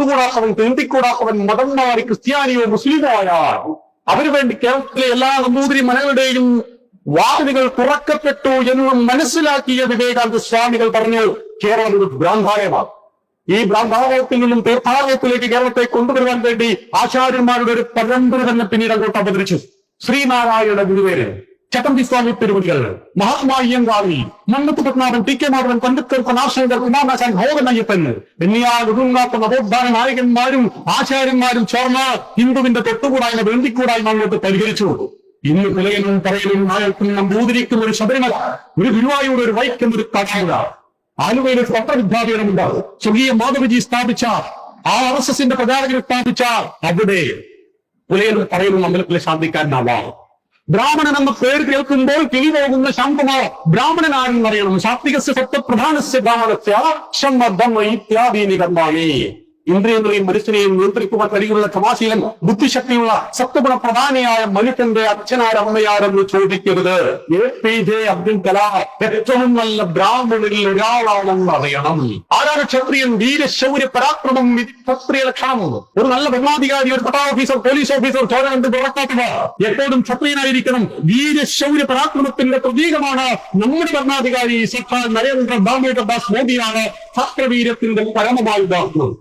തൊട്ടുകൂടാത്തവൻ തീണ്ടിക്കൂടാത്തവൻ മതം മാറി ക്രിസ്ത്യാനിയോ മുസ്ലിമോ ആയാൽ അവന് വേണ്ടി കേരളത്തിലെ എല്ലാ നമ്പൂതിരി മനകളുടെയും വാതിലുകൾ തുറക്കപ്പെട്ടു എന്ന് മനസ്സിലാക്കിയ വിവേകാനന്ദ സ്വാമികൾ പറഞ്ഞു കേരളം ഒരു ഭ്രാന്താലയമാണ് ഈ ഭ്രാന്താലയത്തിൽ നിന്നും തീർത്ഥാലയത്തിലേക്ക് കേരളത്തെ കൊണ്ടുവരുവാൻ വേണ്ടി ആചാര്യന്മാരുടെ ഒരു പരമ്പര തന്നെ പിന്നീട് അങ്ങോട്ട് അവതരിച്ചു. ശ്രീനാരായണ ഗുരുവേര് ചട്ടമ്പി സ്വാമി പെരുവടികൾ മഹാത്മാ അയ്യങ്കാളി മണ്ണത്ത് പത്മനാഭൻ ടി കെ മാധവൻ പണ്ഡിത്തർ കലാശങ്കർ കുമാരനാശാൻ ഭോഗൻ അയ്യപ്പൻ എന്നിയാൽ ഒതുങ്ങാത്ത നവോത്ഥാന നായകന്മാരും ആചാര്യന്മാരും ചേർന്ന് ഹിന്ദുവിന്റെ തൊട്ടുകൂടായ്മ വേണ്ടിക്കൂടായ്മ അങ്ങോട്ട് പരിഹരിച്ചു. ഇന്ന് പുലയനും പറയലും നായർക്കും നമ്പൂതിരിക്കും ഒരു ശബരിമല ഒരു ഗുരുവായൂർ ഒരു വൈക്കം ഒരു കടമുല ആലുവയിൽ ഒരു പത്രവിദ്യാപീഠമുണ്ട് സ്വർഗീയ മാധവജി സ്ഥാപിച്ച ആ ആർ എസ് എസിന്റെ പ്രചാരകർ സ്ഥാപിച്ച അവിടെ പുലയനും പറയലും അമ്പലത്തിലെ ശാന്തിക്കാരനാവാം. ബ്രാഹ്മണൻ എന്ന പേര് കേൾക്കുമ്പോൾ കിഴി പോകുന്ന ശാന്തമാർ ബ്രാഹ്മണനാരെന്ന് അറിയണം ശാക്തികസ്യ സത്വപ്രധാനസ്യ ബ്രാഹ്മണസ്യ ക്ഷമ ഇത്യാദീനി കർമാണി ഇന്ദ്രിയങ്ങളെയും മനുഷ്യനെയും നിയന്ത്രിക്കുവാൻ കഴിയുള്ള ക്ഷമാശീലൻ ബുദ്ധിശക്തിയുള്ള സത്വഗുണ പ്രധാനിയായ മനുഷ്യന്റെ അച്ഛനാരമ്മയാരെന്ന് ചോദിക്കരുത്. A P J Abdul Kalam ഏറ്റവും നല്ല ബ്രാഹ്മണരിൽ ഒരാളാണെന്ന് അറിയണം. ആരാണ് ക്ഷത്രിയൻ? വീരശൗര്യ പരാക്രമം ക്ഷത്രിയ ലക്ഷണം. ഒരു നല്ല ഭരണാധികാരി ഒരു പട്ടാ ഓഫീസർ പോലീസ് ഓഫീസർ ചോര കണ്ട് പുറത്താക്കുക എപ്പോഴും ക്ഷത്രിയനായിരിക്കണം. വീരശൗര്യ പരാക്രമത്തിന്റെ പ്രതീകമാണ് നമ്മുടെ ഭരണാധികാരി സർക്കാർ നരേന്ദ്ര ദാമോദർ ദാസ് മോദിയാണ് ക്ഷത്രവീര്യത്തിന്റെ പരമമായി ഉദാഹരണം